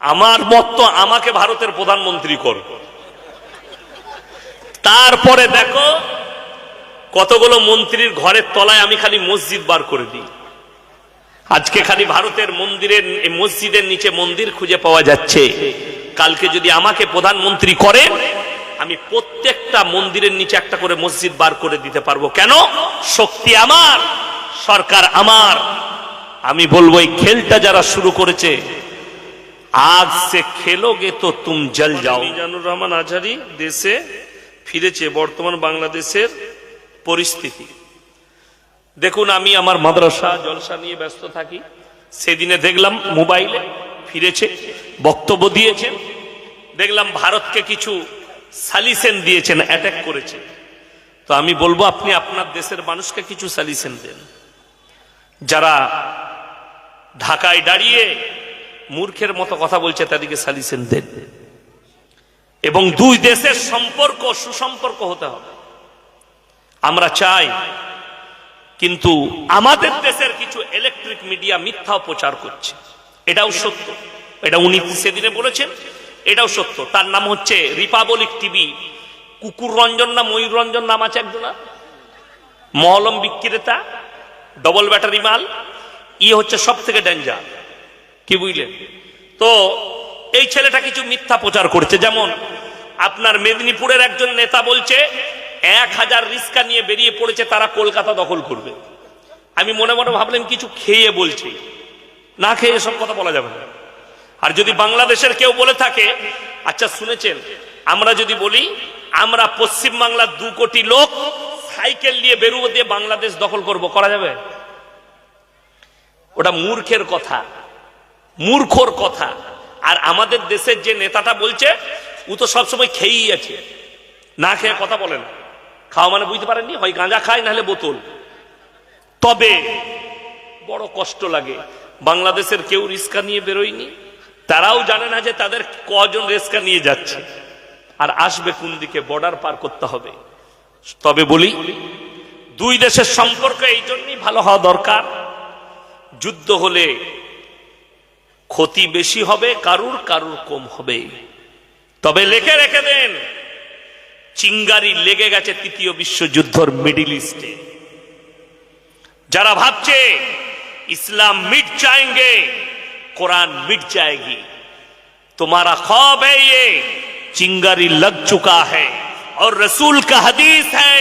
আমার মত তো আমাকে ভারতের প্রধানমন্ত্রী কর। তারপরে দেখো, কতগুলো মন্ত্রীর ঘরের তলায় আমি খালি মসজিদ বার করে দিই। আজকে খালি ভারতের মন্দিরের মসজিদের নিচে মন্দির খুঁজে পাওয়া যাচ্ছে। কালকে যদি আমাকে প্রধানমন্ত্রী করেন, আমি প্রত্যেকটা মন্দিরের নিচে একটা করে মসজিদ বার করে দিতে পারব। কেন? শক্তি আমার, সরকার আমার। আমি বলব, এই খেলটা যারা শুরু করেছে আজ সে খেলোগে তো তুম জল যাও। মিজানুর রহমান আজহারি দেশে ফিরেছে বর্তমান বাংলাদেশের পরিস্থিতি। দেখুন আমি আমার মাদ্রাসা জলসা নিয়ে ব্যস্ত থাকি। সেদিনে দেখলাম মোবাইলে ফিরেছে বক্তব্য দিয়েছেন দেখলাম ভারতকে কিছু সালিসেন দিয়েছেন অ্যাটাক করেছে। তো আমি বলব আপনি আপনার দেশের মানুষকে কিছু সালিসেন দেন। যারা ঢাকায় দাঁড়িয়ে মূর্খের মতো কথা বলছে, তাদেরকে সালিসেন দেন। এবং দুই দেশের সম্পর্ক, সুসম্পর্ক হতে হবে। আমরা চাই, কিন্তু আমাদের দেশের কিছু ইলেকট্রিক মিডিয়া মিথ্যা প্রচার করছে। এটাও সত্য। এটা উনি সেদিনে বলেছেন, এটাও সত্য। তার নাম হচ্ছে রিপাবলিক টিভি কুকুর রঞ্জন না ময়ূর রঞ্জন নাম আছে একজনা মহলম বিক্রেতা ডবল ব্যাটারি মাল। ইয়ে হচ্ছে সব থেকে ডেঞ্জার কি বুঝলেন তো এই ছেলেটা কিছু মিথ্যা প্রচার করছে। যেমন, আপনার মেদিনীপুরের একজন নেতা বলছে, এক হাজার রিস্কা নিয়ে বেরিয়ে পড়েছে, তারা কলকাতা দখল করবে। আমি মনে মনে ভাবলাম কিছু খেয়ে বলছে। না খেয়ে এসব কথা বলা যাবে না। আর যদি বাংলাদেশের কেউ বলে থাকে আচ্ছা শুনেছেন, আমরা যদি বলি, আমরা পশ্চিম বাংলার দু কোটি লোক সাইকেল নিয়ে বেরুবো দিয়ে বাংলাদেশ দখল করব, করা যাবে? ওটা মূর্খের কথা। মূর্খর কথা। আর আমাদের দেশের যে নেতাটা বলছে, ও তো সবসময় খেয়েই আছে। না খেয়ে কথা বলেন খাওয়া মানে বুঝতে পারেননি? হয় গাঁজা খায়, নাহলে বোতল। তবে বড় কষ্ট লাগে। বাংলাদেশের কেউ রিস্কা নিয়ে বেরোয়নি। তারাও জানে না যে তাদের কজন রিস্কা নিয়ে যাচ্ছে। আর আসবে কোন দিকে? বর্ডার পার করতে হবে। তবে বলি, দুই দেশের সম্পর্ক এই জন্যই ভালো হওয়া দরকার। যুদ্ধ হলে ক্ষতি বেশি হবে، কারুর কারুর কম হবে। তবে লেখে রেখে দেন، চিঙ্গারি লেগে গেছে তৃতীয় বিশ্বযুদ্ধর মিডিল ইস্টে। যারা ভাবছে اسلام مٹ جائیں گے قرآن مٹ جائے گی تمہارا خواب ہے یہ چنگاری لگ چکا ہے اور رسول کا حدیث ہے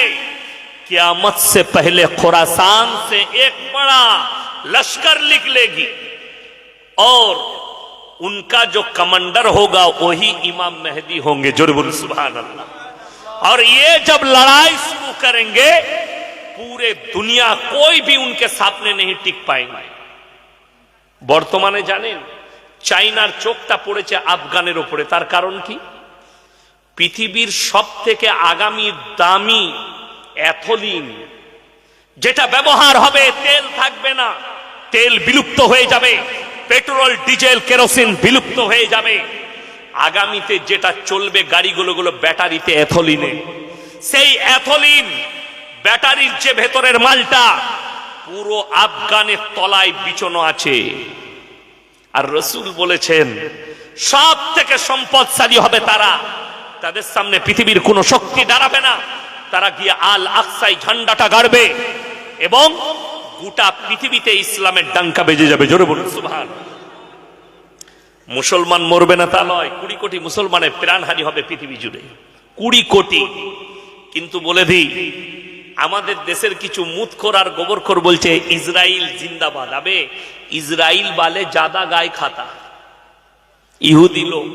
قیامت سے پہلے خوراسان سے ایک بڑا لشکر لکھ لے گی। और उनका जो कमांडर होगा वही इमाम मेहदी होंगे जरूर सुबहान अल्लाह और ये जब लड़ाई शुरू करेंगे पूरे दुनिया कोई भी उनके सामने नहीं टिक पाएंगे বর্তমানে জানেন চাইনার চোখটা পড়েছে আফগানের ওপরে তার কারণ কি পৃথিবীর সব থেকে আগামী দামি অ্যাথলিন যেটা ব্যবহার হবে তেল থাকবে না তেল বিলুপ্ত হয়ে যাবে পেট্রোল, ডিজেল, কেরোসিন বিলুপ্ত হয়ে যাবে। আগামীতে যেটা চলবে গাড়িগুলো গুলো ব্যাটারিতে অ্যাথলিনে সেই অ্যাথলিন ব্যাটারির যে ভেতরের মালটা, পুরো আফগানের তলায় বিছানো আছে। আর রসুল বলেছেন সব থেকে সম্পদশালী হবে তারা। তাদের সামনে পৃথিবীর কোনো শক্তি দাঁড়াবে না। তারা গিয়ে আল আকসাই ঝান্ডাটা গাড়বে এবং গোটা পৃথিবীতে ইসলামের ডাঙ্কা বেজে যাবে। জোরে বলুন সুভান মুসলমান মরবে না তা নয়, কুড়ি কোটি মুসলমানের প্রাণহানি হবে পৃথিবী জুড়ে। কুড়ি কোটি। কিন্তু বলে দিই, আমাদের দেশের কিছু মুতখোর আর গোবরখোর বলছে, ইসরাইল জিন্দাবাদ। আবে, ইসরাইল বালে জাদা গায়ে খাতা। ইহুদি লোক,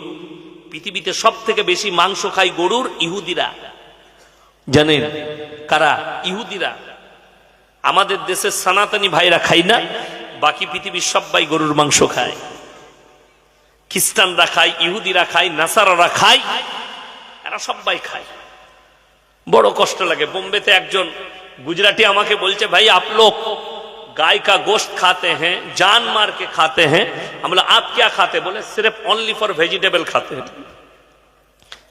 পৃথিবীতে সব থেকে বেশি মাংস খায় গরুর ইহুদিরা। জানেন কারা? ইহুদিরা। আমাদের দেশের সনাতনী ভাইরা খাই না বাকি পৃথিবীর সবাই গরুর মাংস খায় খ্রিস্টানরা খায় ইহুদিরা খায় নাসারারা খায় এরা সবাই খায় বড় কষ্ট লাগে বোম্বেতে একজন গুজরাটি আমাকে বলছে ভাই আপ লোক गाय का गोश्त खाते हैं जान मार के खाते हैं हम बोला आप क्या खाते बोले सिर्फ ओनली फॉर वेजिटेबल खाते हैं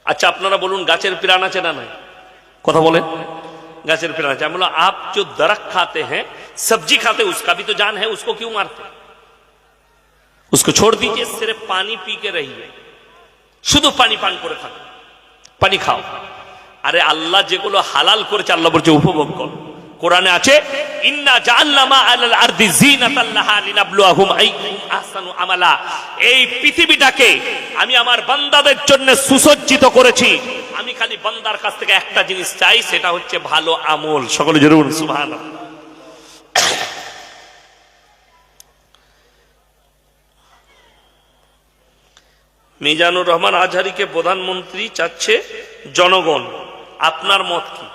আচ্ছা আপনারা বলুন গাছের প্রাণ আছে না নাই কথা বলেন گاچر پھر رہا چاہے۔ آپ جو درخت کھاتے ہیں، سبزی کھاتے ہیں، اس کا بھی تو جان ہے، اس کو کیوں مارتے ہیں؟ اس کو چھوڑ دیجیے، صرف پانی پی کے رہیے۔ শুধু پانی পান করে থাকো পানি খাও আরে حلال যেগুলো হালাল اللہ برچے বলছে উপভোগ کرو কোরআনে আছে, ইন্না জাআলনামা আলাল আরদি জিনাতাল লাহা লিনাবলুয়াহুম আইয়ুহুম আহসানু আমালা। এই পৃথিবীটাকে আমি আমার বান্দাদের জন্য সুসজ্জিত করেছি। আমি খালি বান্দার কাছ থেকে একটা জিনিস চাই, সেটা হচ্ছে ভালো আমল। সকলে জোরে বলুন মিজানুর রহমান আজহারিকে প্রধানমন্ত্রী চাচ্ছে জনগণ। আপনার মত কি?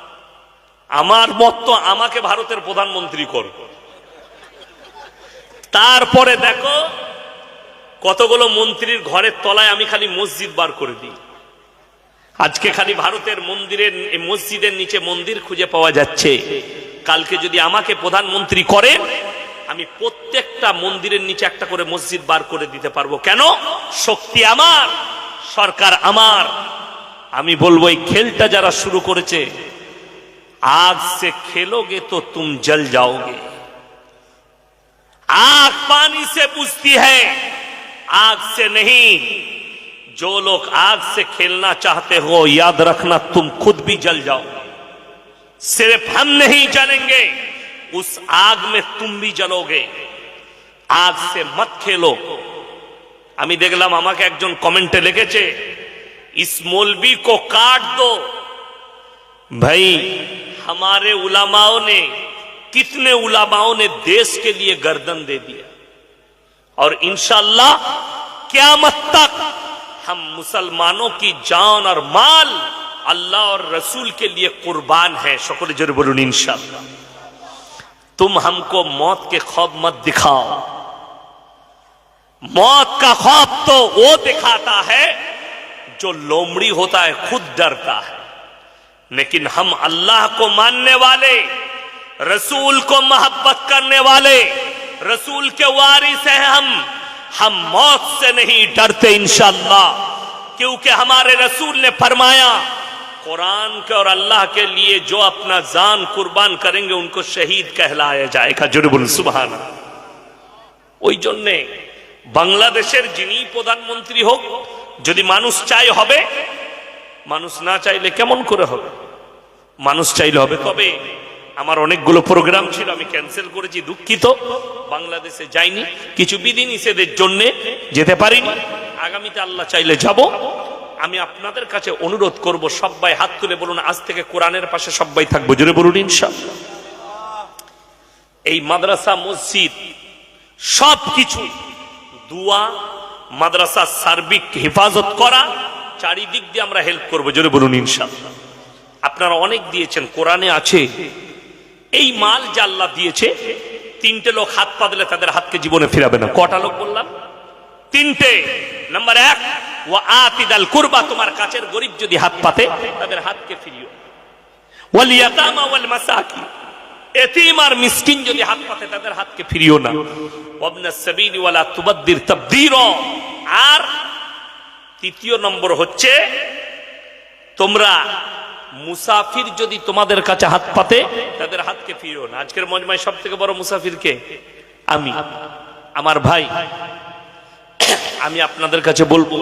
আমার মত তো আমাকে ভারতের প্রধানমন্ত্রী করো। তারপরে দেখো, কতগুলো মন্ত্রীর ঘরের তলায় আমি খালি মসজিদ বার করে দিই। আজকে খালি ভারতের মন্দিরের মসজিদের নিচে মন্দির খুঁজে পাওয়া যাচ্ছে। কালকে যদি আমাকে প্রধানমন্ত্রী করে আমি প্রত্যেকটা মন্দিরের নিচে একটা করে মসজিদ বার করে দিতে পারব। কেন? শক্তি আমার, সরকার আমার। আমি বলব, এই খেলটা যারা শুরু করেছে آگ سے کھیلو گے تو تم جل جاؤ گے۔ آگ پانی سے بجھتی ہے۔ آگ سے نہیں۔ جو لوگ آگ سے کھیلنا چاہتے ہو، یاد رکھنا تم خود بھی جل جاؤ۔ صرف ہم نہیں جلیں گے، اس آگ میں تم بھی جلو گے۔ آگ سے مت کھیلو۔ ہمیں دیکھ لام ہما کے ایک جن کمنٹے لکھے چھے اس مولوی کو کاٹ دو۔ بھائی، ہمارے علماؤں نے، کتنے علماؤں نے دیش کے لیے گردن دے دیا۔ اور انشاءاللہ قیامت تک ہم مسلمانوں کی جان اور مال اللہ اور رسول کے لیے قربان ہے شکر جربرون انشاءاللہ۔ تم ہم کو موت کے خواب مت دکھاؤ۔ موت کا خواب تو وہ دکھاتا ہے جو لومڑی ہوتا ہے، خود ڈرتا ہے۔ لیکن ہم اللہ کو ماننے والے، رسول کو محبت کرنے والے، رسول کے وارث ہیں ہم۔ ہم موت سے نہیں ڈرتے انشاءاللہ، کیونکہ ہمارے رسول نے فرمایا، قرآن کے اور اللہ کے لیے جو اپنا جان قربان کریں گے، ان کو شہید کہلایا جائے گا۔ جرب السبحانہ ওই জন্যে বাংলাদেশের যিনি প্রধানমন্ত্রী হোক যদি মানুষ চাই হবে چاہے لے চাইলে من کرے ہوئے মানুষ চাইলে হবে। তবে আমার অনেকগুলো প্রোগ্রাম ছিল, আমি ক্যান্সেল করেছি, দুঃখিত। বাংলাদেশে যাইনি। কিছু বিধি নিষেধের জন্য যেতে পারিনি। আগামীতে আল্লাহ চাইলে যাব। আমি আপনাদের কাছে অনুরোধ করব, সবাই হাত তুলে বলুন, আজ থেকে কোরআনের পাশে সবাই থাকব। জোরে বলুন, ইনশাআল্লাহ। এই মাদ্রাসা, মসজিদ সব কিছু দুয়া, মাদ্রাসা সার্বিক হেফাজত করা, চারিদিক দিয়ে আমরা হেল্প করব। জোরে বলুন, ইনশাআল্লাহ। আপনারা অনেক দিয়েছেন, কোরআনে আছে। এই মাল যে আল্লাহ দিয়েছে, তিনটে লোক হাত পা দিলে তাদের হাতকে জীবনে ফিরাবে না। কটা লোক বললাম? তিনটে। নাম্বার এক ও আতিদাল কুরবা, তোমার কাছের গরিব যদি হাত পাতে, তাদের হাতকে ফিরিও। ওয়াল এতিম আর যদি হাত পাতে, তাদের হাতকে না। আর তৃতীয় নম্বর হচ্ছে, তোমরা মুসাফির যদি তোমাদের কাছে হাত পাতে, তাদের হাতকে ফিরিও না। আজকের মজমায় সব থেকে বড় মুসাফির কে? আমি। আমার ভাই। আমি আপনাদের কাছে বলব,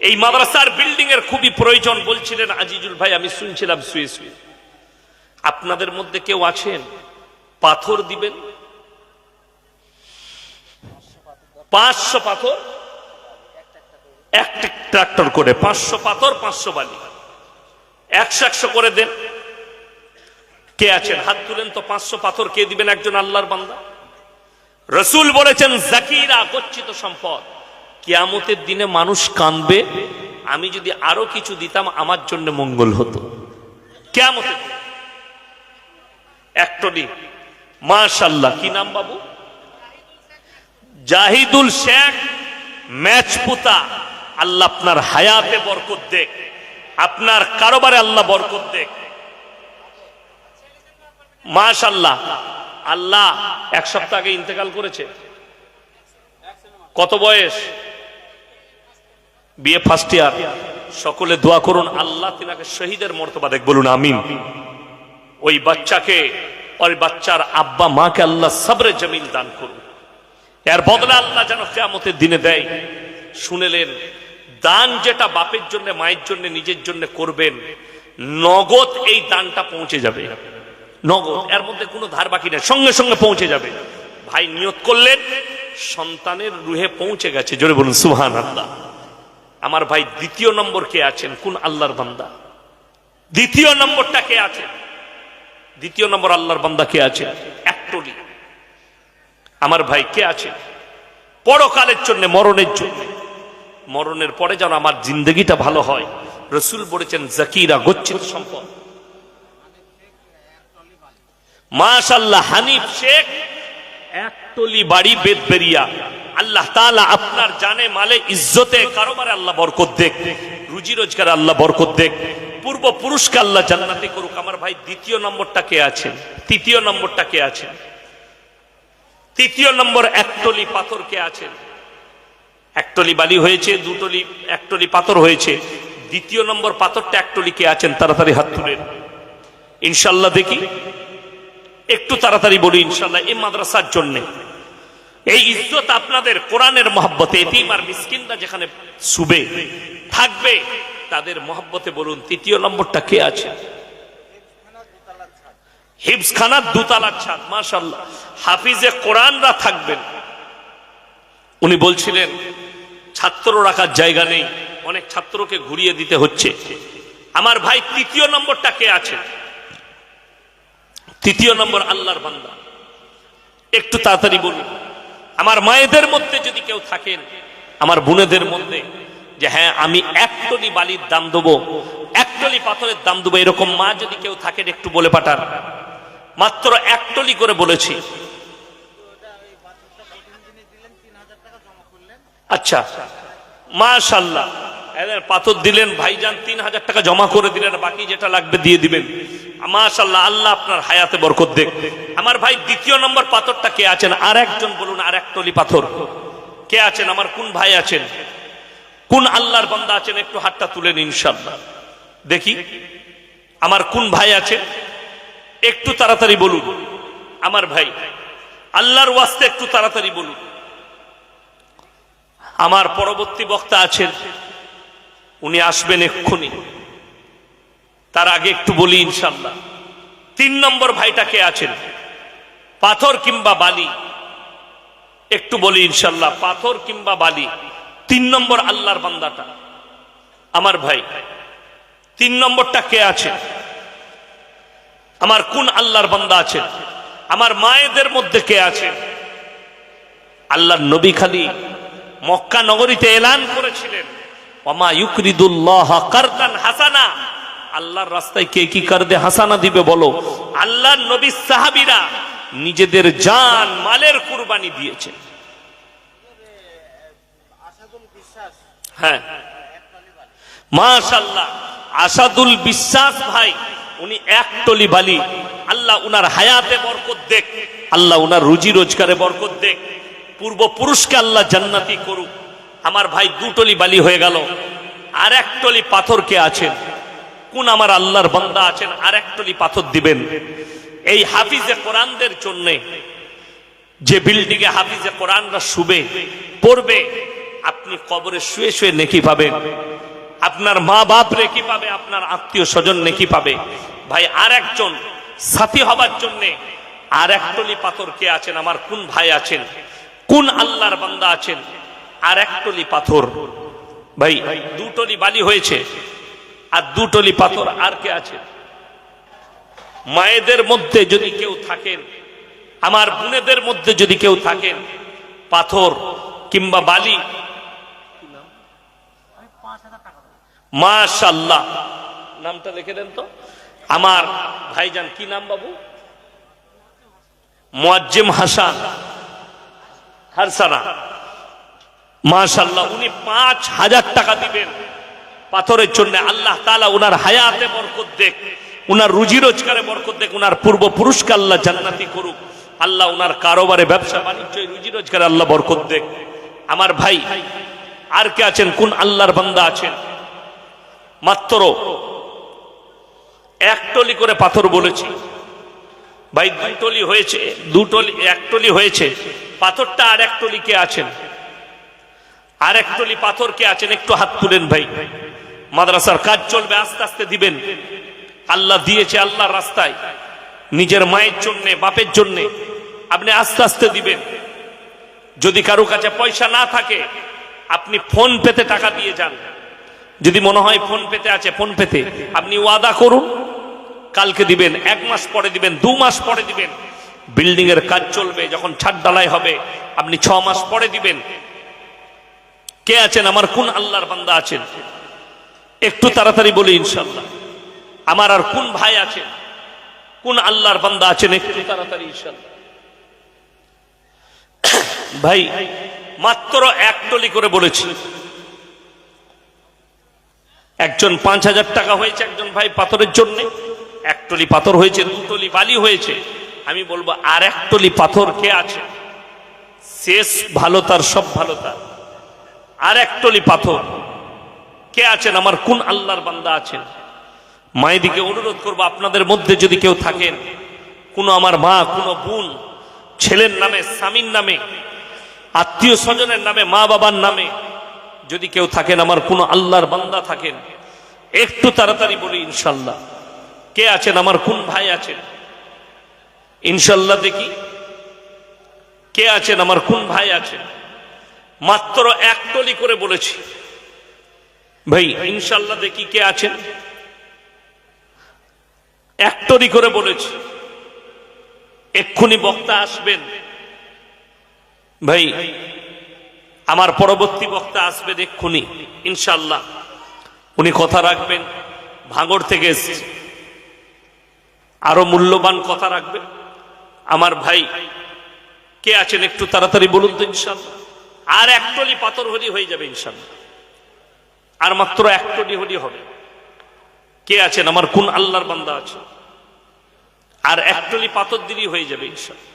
এই মাদ্রাসার বিল্ডিং এর খুবই প্রয়োজন বলছিলেন আজিজুল ভাই, আমি শুনছিলাম শুয়ে শুয়ে। আপনাদের মধ্যে কেউ আছেন? পাথর দিবেন? পাঁচশো পাথর? এক ট্রাক্টর করে। পাঁচশো পাথর, পাঁচশো বালি। একশো একশো করে দেন। কে আছেন? হাত তুলেন তো পাঁচশো পাথর। কে দিবেন? একজন আল্লাহর বান্দা। রসুল বলেছেন, জাকিরা গচ্ছিত সম্পদ। কিয়ামতের দিনে মানুষ কানবে, আমি যদি আরও কিছু দিতাম, আমার জন্য মঙ্গল হতো। কেয়ামতের দিনে। একটনি মাশাল্লাহ কি নাম বাবু? জাহিদুল শেখ ম্যাচপুতা আল্লাহ আপনার হায়াতে বরকত দেখ। আপনার কারোবারে আল্লাহ বরকত দেখ। মাশাল্লাহ আল্লাহ এক সপ্তাহ আগে ইন্তেকাল করেছে। কত বয়স? বিয়ে ফার্স্ট ইয়ার সকলে দোয়া করুন, আল্লাহ তিনাকে শহীদের মর্তবা দেখ, বলুন আমিন। ওই বাচ্চাকে, ওই বাচ্চার আব্বা মাকে আল্লাহ সবরে জমিল দান করুন। এর বদলে আল্লাহ যেন কেয়ামতের দিনে দেয়। শুনেলেন দান যেটা বাপের জন্য, মায়ের জন্য, নিজের জন্য করবেন, নগদ এই দানটা পৌঁছে যাবে। নগদ, এর মধ্যে কোনো ধার বাকি নেই, সঙ্গে সঙ্গে পৌঁছে যাবে। ভাই নিয়ত করলেন, সন্তানের রুহে পৌঁছে গেছে। জোরে বলুন সুহান আল্লাহ আমার ভাই, দ্বিতীয় নম্বর কে আছেন? কোন আল্লাহর বান্দা? দ্বিতীয় নম্বরটা কে আছেন দ্বিতীয় নম্বর আল্লাহর বান্দা কে আছে? আমার ভাই কে আছে? পরকালের জন্য, মরণের জন্য। মরণের পরে যেন আমার জিন্দগিটা ভালো হয়। রসুল বলেছেন, জাকিরা গচ্ছিত সম্পদ। মাশাল্লাহ হানিফ শেখ একটলি বাড়ি বেদবেরিয়া আল্লাহ তাআলা আপনার জানে মালে ইজ্জতে কারোবারে আল্লাহ বরকত দেখ রুজি রোজগারে আল্লাহ বরকত দেখ পূর্ব পুরুষকে আল্লাহ জান্নাতি করুক। আমার ভাই, দ্বিতীয় নম্বরটা কে আছেন তৃতীয় নম্বরটা কে আছেন তৃতীয় নম্বর একটলি পাথর কে আছেন একটলি বালি হয়েছে দুটলি একটলি পাথর হয়েছে। দ্বিতীয় নম্বর পাথরটা একটলি কে আছেন, তাড়াতাড়ি হাত তুলেন। ইনশাল্লাহ দেখি। একটু তাড়াতাড়ি বলি ইনশাল্লাহ এই মাদ্রাসার জন্য। এই ইজ্জত আপনাদের, কোরআনের মহব্বতে, এতিম আর মিসকিনরা যেখানে শুবে, থাকবে, তাদের মহব্বতে বলুন, তৃতীয় নম্বরটা কে আছে? হিবসখানার দুতলার ছাদ মাশাল্লাহ হাফিজে কোরআনরা থাকবেন। উনি বলছিলেন ছাত্র রাখার জায়গা নেই, অনেক ছাত্রকে ঘুরিয়ে দিতে হচ্ছে। আমার ভাই তৃতীয় নম্বরটা কে আছে? তৃতীয় নম্বর আল্লাহর বান্দা। একটু তাড়াতাড়ি বলুন। আমার মায়েদের মধ্যে যদি কেউ থাকেন, আমার বোনেদের মধ্যে, যে হ্যাঁ আমি এক টনি বালির দাম দেবো, এক টলি পাথরের দাম দেবো, এরকম মা যদি কেউ থাকেন, একটু বলে পাঠান। মাত্র এক টলি করে বলেছি। আচ্ছা মাশাল্লাহ পাথর দিলেন, ভাইজান তিন হাজার টাকা জমা করে দিলেন বাকি যেটা লাগবে দিয়ে দিবেন। মাশাল্লাহ আল্লাহ আপনার হায়াতে বরকত দেখ আমার ভাই দ্বিতীয় নম্বর পাথরটা কে আছেন? আর একজন বলুন আর এক টলি পাথর। কে আছেন? আমার কোন ভাই আছেন? কোন আল্লাহর বান্দা আছেন? একটু হাতটা তুলেন ইনশাল্লাহ দেখি, আমার কোন ভাই আছে? একটু তাড়াতাড়ি বলুন। আমার ভাই, আল্লাহর ওয়াস্তে একটু তাড়াতাড়ি বলুন। আমার পরবর্তী বক্তা আছেন। উনি আসবেন এক্ষুনি। তার আগে একটু বলি ইনশাল্লাহ তিন নম্বর ভাইটা কে আছেন? পাথর কিংবা বালি? একটু বলি ইনশাল্লাহ পাথর কিংবা বালি। তিন নম্বর আল্লাহর বান্দাটা। আমার ভাই, তিন নম্বরটা কে আছে? আমার কোন আল্লাহর বান্দা আছে? আমার মায়েদের মধ্যে কে আছে? আল্লাহর নবী খালি মক্কা নগরীতে এলান করেছিলেন। হাসানা। আল্লাহর রাস্তায় কে কি কারদে হাসানা দিবে বলো? আল্লাহর নবী সাহাবীরা নিজেদের জান, মালের কুরবানি দিয়েছে হ্যাঁ। মাশাল্লাহ আসাদুল বিশ্বাস ভাই, উনি এক টলি বালি। আল্লাহ উনার হায়াতে বরকত দেখ। আল্লাহ উনার রুজি রোজগারে বরকত দেখ। পূর্ব পুরুষকে আল্লাহ জান্নাতি করুক। আমার ভাই দুটলি বালি হয়ে গেল। আর এক টলি পাথর কে আছেন? কোন আমার আল্লাহর বান্দা আছেন? আর এক টলি পাথর দিবেন। এই হাফিজে কোরআনদের জন্য যে বিল্ডিং এ হাফিজে কোরআনরা শুবে, পড়বে, আপনি কবরে শুয়ে শুয়ে নেকি পাবেন। আপনার মা বাপ রেকি পাবে, আপনার আত্মীয় স্বজন নেকি পাবে। ভাই, আর একজন সাথী হবার জন্যে আর এক টলি পাথর কে আছেন? আমার কোন ভাই আছেন? কোন আল্লাহর বান্দা আছেন? আর এক টলি পাথর। ভাই দুটলি বালি হয়েছে, আর দুটলি পাথর আর কে আছে? মায়েদের মধ্যে যদি কেউ থাকেন, আমার বোনেদের মধ্যে যদি কেউ থাকেন, পাথর কিংবা বালি মাশাল্লাহ নামটা লিখে দেন তো। আমার ভাইজান কি নাম বাবু? মোয়াজ্জেম হাসান। হারসানা। মাশাল্লাহ উনি পাঁচ হাজার টাকা দিবেন। পাথরের জন্য আল্লাহ তালা উনার হায়াতে বরকত দেখ উনার রুজি রোজগারে বরকত দেখ উনার পূর্বপুরুষকে আল্লাহ জান্নাতি করুক। আল্লাহ উনার কারোবারে ব্যবসা, বাণিজ্য রুজি রোজগারে আল্লাহ বরকত দেখ আমার ভাই, আর কে আছেন? কোন আল্লাহর বান্দা আছেন? মাত্র এক টলি করে পাথর বলেছি। ভাই দুটলি হয়েছে দুটলি এক টলি হয়েছে। পাথরটা আর এক টলি কে আছেন। আর এক টলি পাথর কে আছেন, একটু হাত তুলেন ভাই। মাদ্রাসার কাজ চলবে, আস্তে আস্তে দিবেন। আল্লাহ দিয়েছে আল্লাহর রাস্তায়। নিজের মায়ের জন্যে, বাপের জন্যে আপনি আস্তে আস্তে দিবেন। যদি কারও কাছে পয়সা না থাকে, আপনি ফোন পেতে টাকা দিয়ে যান। যদি মনে হয় ফোন পেতে আছে, ফোন পেতে। আপনি ওয়াদা করুন, কালকে দিবেন, এক মাস পরে দিবেন, দু মাস পরে দিবেন। বিল্ডিং এর কাজ চলবে, যখন ছাদ ডালাই হবে, আপনি ছ মাস পরে দিবেন। কে আছেন? আমার কোন আল্লাহর বান্দা আছেন? একটু তাড়াতাড়ি বলি ইনশাল্লাহ আমার আর কোন ভাই আছেন? কোন আল্লাহর বান্দা আছেন? একটু তাড়াতাড়ি ইনশাল্লাহ ভাই, মাত্র এক টলি করে বলেছি। একজন পাঁচ হাজার টাকা হয়েছে একজন ভাই পাথরের জন্য। এক টলি পাথর হয়েছে, দু টলি বালি হয়েছে। আমি বলব আর এক টলি পাথর কে আছে? শেষ ভালো তার, সব ভালো তার। আর এক টলি পাথর। কে আছেন? আমার কোন আল্লাহর বান্দা আছেন? মায়েদিকে অনুরোধ করব, আপনাদের মধ্যে যদি কেউ থাকেন, কোনো আমার মা, কোনো বোন, ছেলের নামে, স্বামীর নামে, আত্মীয় স্বজনের নামে, মা বাবার নামে যদি কেউ থাকেন, আমার কোনো আল্লাহর বান্দা থাকেন, একটু তাড়াতাড়ি বলি ইনশাল্লাহ কে আছেন? আমার কোন ভাই আছেন? ইনশাল্লাহ দেখি। কে আছেন? আমার কোন ভাই আছেন। মাত্র এক টলি করে বলেছি। ভাই, ইনশাল্লাহ দেখি কে আছেন। এক টলি করে বলেছি। এক্ষুনি বক্তা আসবেন। ভাই, আমার পরবর্তী বক্তা আসবেন এক্ষুনি, ইনশাল্লাহ। উনি কথা রাখবেন। ভাঙড় থেকে এসছে। আরও মূল্যবান কথা রাখবেন। আমার ভাই, কে আছেন একটু তাড়াতাড়ি বলুন তো ইনশাল্লাহ আর একটলি পাথর হলি হয়ে যাবে ইনশাল্লাহ আর মাত্র একটলি হলি হবে। কে আছেন? আমার কোন আল্লাহর বান্দা আছে? আর একটলি পাথর দিলি হয়ে যাবে ইনশাল্লাহ